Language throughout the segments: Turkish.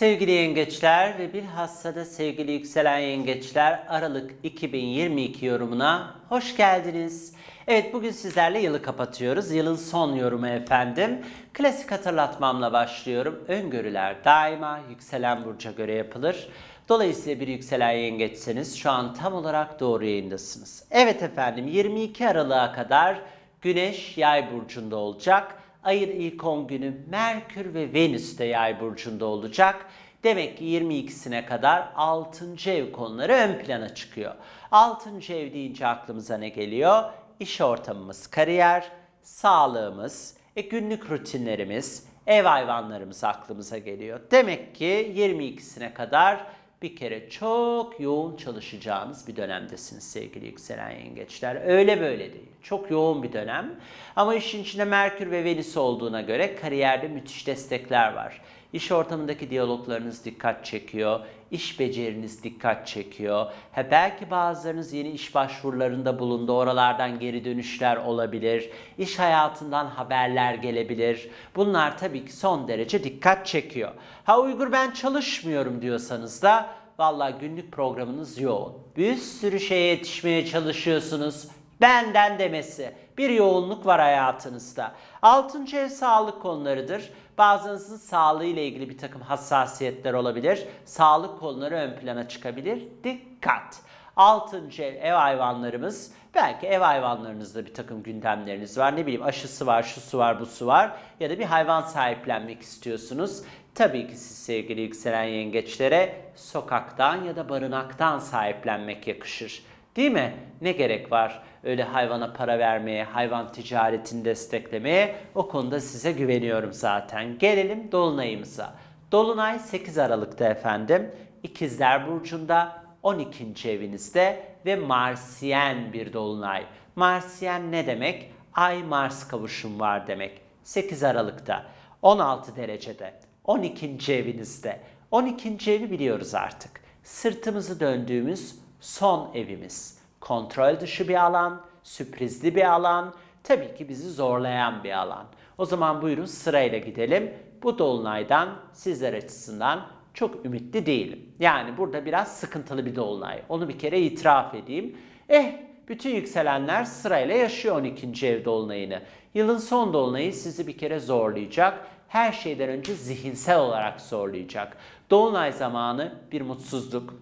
Sevgili yengeçler ve bilhassa da sevgili yükselen yengeçler Aralık 2022 yorumuna hoş geldiniz. Evet bugün sizlerle yılı kapatıyoruz. Yılın son yorumu efendim. Klasik hatırlatmamla başlıyorum. Öngörüler daima yükselen burca göre yapılır. Dolayısıyla bir yükselen yengeçseniz şu an tam olarak doğru yayındasınız. Evet efendim 22 Aralık'a kadar Güneş yay burcunda olacak. Ayın ilk 10 günü Merkür ve Venüs de yay burcunda olacak. Demek ki 22'sine kadar 6. ev konuları ön plana çıkıyor. 6. ev deyince aklımıza ne geliyor? İş ortamımız, kariyer, sağlığımız, e, günlük rutinlerimiz, ev hayvanlarımız aklımıza geliyor. Demek ki 22'sine kadar bir kere çok yoğun çalışacağınız bir dönemdesiniz sevgili yükselen yengeçler. Öyle böyle değil. Çok yoğun bir dönem. Ama işin içinde Merkür ve Venüs olduğuna göre kariyerde müthiş destekler var. İş ortamındaki diyaloglarınız dikkat çekiyor. İş beceriniz dikkat çekiyor. Ha belki bazılarınız yeni iş başvurularında bulundu. Oralardan geri dönüşler olabilir. İş hayatından haberler gelebilir. Bunlar tabii ki son derece dikkat çekiyor. Ha Uygur ben çalışmıyorum diyorsanız da vallahi günlük programınız yoğun. Bir sürü şeye yetişmeye çalışıyorsunuz. Benden demesi. Bir yoğunluk var hayatınızda. Altıncı ev sağlık konularıdır. Bazınızın sağlığı ile ilgili bir takım hassasiyetler olabilir. Sağlık konuları ön plana çıkabilir. Dikkat! Altıncı ev, ev hayvanlarımız, belki ev hayvanlarınızda bir takım gündemleriniz var. Ne bileyim aşısı var, şusu var, busu var. Ya da bir hayvan sahiplenmek istiyorsunuz. Tabii ki siz sevgili yükselen yengeçlere sokaktan ya da barınaktan sahiplenmek yakışır. Değil mi? Ne gerek var öyle hayvana para vermeye, hayvan ticaretini desteklemeye? O konuda size güveniyorum zaten. Gelelim Dolunay'ımıza. Dolunay 8 Aralık'ta efendim. İkizler Burcu'nda 12. evinizde ve Marsiyen bir Dolunay. Marsiyen ne demek? Ay-Mars kavuşum var demek. 8 Aralık'ta, 16 derecede, 12. evinizde. 12. evi biliyoruz artık. Sırtımızı döndüğümüz son evimiz. Kontrol dışı bir alan, sürprizli bir alan, tabii ki bizi zorlayan bir alan. O zaman buyurun sırayla gidelim. Bu dolunaydan sizler açısından çok ümitli değilim. Yani burada biraz sıkıntılı bir dolunay. Onu bir kere itiraf edeyim. Eh bütün yükselenler sırayla yaşıyor 12. ev dolunayını. Yılın son dolunayı sizi bir kere zorlayacak. Her şeyden önce zihinsel olarak zorlayacak. Dolunay zamanı bir mutsuzluk,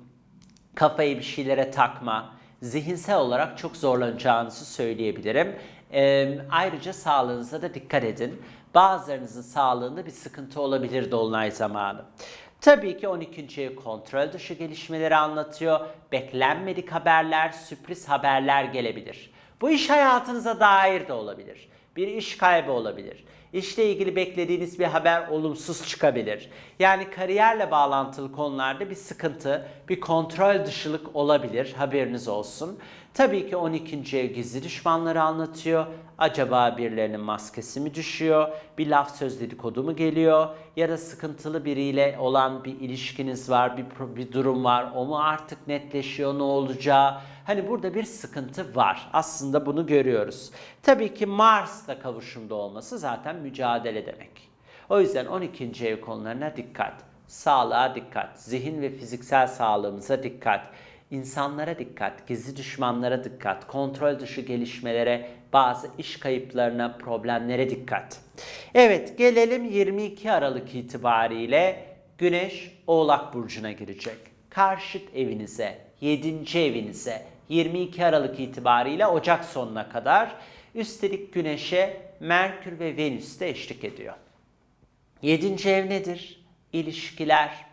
kafayı bir şeylere takma, zihinsel olarak çok zorlanacağınızı söyleyebilirim. Ee, ayrıca sağlığınıza da dikkat edin. Bazılarınızın sağlığında bir sıkıntı olabilir dolunay zamanı. Tabii ki 12. ev kontrol dışı gelişmeleri anlatıyor. Beklenmedik haberler, sürpriz haberler gelebilir. Bu iş hayatınıza dair de olabilir. Bir iş kaybı olabilir. İşle ilgili beklediğiniz bir haber olumsuz çıkabilir. Yani kariyerle bağlantılı konularda bir sıkıntı, bir kontrol dışılık olabilir. Haberiniz olsun. Tabii ki 12. ev gizli düşmanları anlatıyor. Acaba birilerinin maskesi mi düşüyor? Bir laf söz dedikodu mu geliyor? Ya da sıkıntılı biriyle olan bir ilişkiniz var, bir, bir durum var. O mu artık netleşiyor, ne olacağı? Hani burada bir sıkıntı var. Aslında bunu görüyoruz. Tabii ki Mars'la kavuşumda olması zaten mücadele demek. O yüzden 12. ev konularına dikkat. Sağlığa dikkat. Zihin ve fiziksel sağlığımıza dikkat. İnsanlara dikkat, gizli düşmanlara dikkat, kontrol dışı gelişmelere, bazı iş kayıplarına, problemlere dikkat. Evet, gelelim 22 Aralık itibariyle Güneş Oğlak Burcu'na girecek. Karşıt evinize, 7. evinize 22 Aralık itibariyle Ocak sonuna kadar üstelik Güneş'e Merkür ve Venüs de eşlik ediyor. 7. ev nedir? İlişkiler.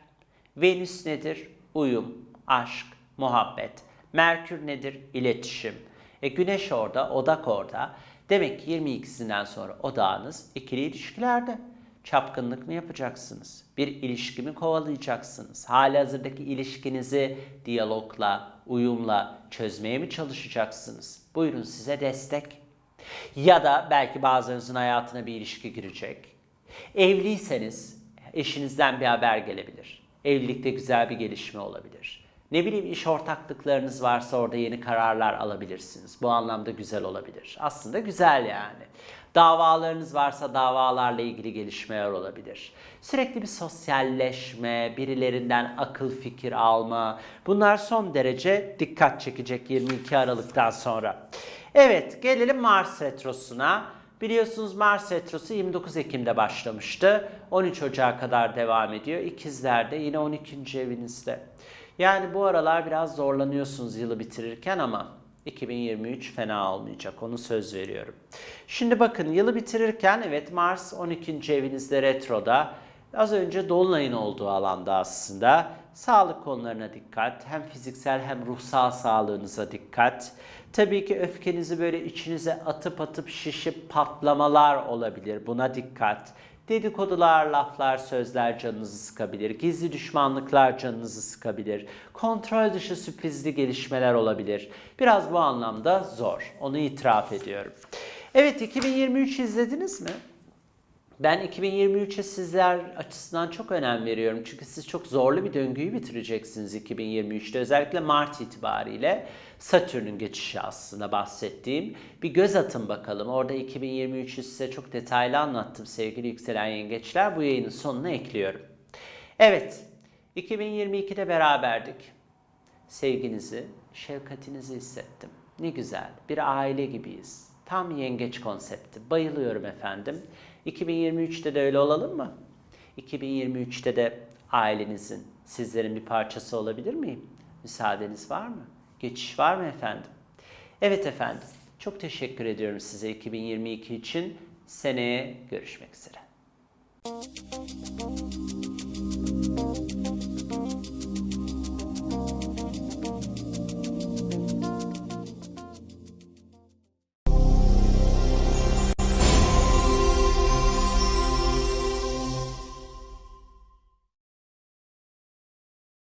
Venüs nedir? Uyum, aşk, muhabbet. Merkür nedir? İletişim. E güneş orada, odak orada. Demek ki 22'sinden sonra odağınız ikili ilişkilerde. Çapkınlık mı yapacaksınız? Bir ilişki mi kovalayacaksınız? Hali hazırdaki ilişkinizi diyalogla, uyumla çözmeye mi çalışacaksınız? Buyurun size destek. Ya da belki bazılarınızın hayatına bir ilişki girecek. Evliyseniz eşinizden bir haber gelebilir. Evlilikte güzel bir gelişme olabilir. Ne bileyim iş ortaklıklarınız varsa orada yeni kararlar alabilirsiniz. Bu anlamda güzel olabilir. Aslında güzel yani. Davalarınız varsa davalarla ilgili gelişmeler olabilir. Sürekli bir sosyalleşme, birilerinden akıl fikir alma. Bunlar son derece dikkat çekecek 22 Aralık'tan sonra. Evet, gelelim Mars retrosuna. Biliyorsunuz Mars retrosu 29 Ekim'de başlamıştı. 13 Ocağı kadar devam ediyor. İkizler de yine 12. evinizde. Yani bu aralar biraz zorlanıyorsunuz yılı bitirirken ama 2023 fena olmayacak. Onu söz veriyorum. Şimdi bakın yılı bitirirken evet Mars 12. evinizde retroda. Az önce Dolunay'ın olduğu alanda aslında. Sağlık konularına dikkat. Hem fiziksel hem ruhsal sağlığınıza dikkat. Tabii ki öfkenizi böyle içinize atıp atıp şişip patlamalar olabilir. Buna dikkat. Dedikodular, laflar, sözler canınızı sıkabilir. Gizli düşmanlıklar canınızı sıkabilir. Kontrol dışı sürprizli gelişmeler olabilir. Biraz bu anlamda zor. Onu itiraf ediyorum. Evet 2023 izlediniz mi? Ben 2023'e sizler açısından çok önem veriyorum. Çünkü siz çok zorlu bir döngüyü bitireceksiniz 2023'te. Özellikle Mart itibariyle Satürn'ün geçişi aslında bahsettiğim. Bir göz atın bakalım. Orada 2023'ü size çok detaylı anlattım sevgili yükselen yengeçler. Bu yayının sonuna ekliyorum. Evet, 2022'de beraberdik. Sevginizi, şefkatinizi hissettim. Ne güzel, bir aile gibiyiz. Tam yengeç konsepti. Bayılıyorum efendim. 2023'te de öyle olalım mı? 2023'te de ailenizin, sizlerin bir parçası olabilir miyim? Müsaadeniz var mı? Geçiş var mı efendim? Evet efendim. Çok teşekkür ediyorum size 2022 için. Seneye görüşmek üzere.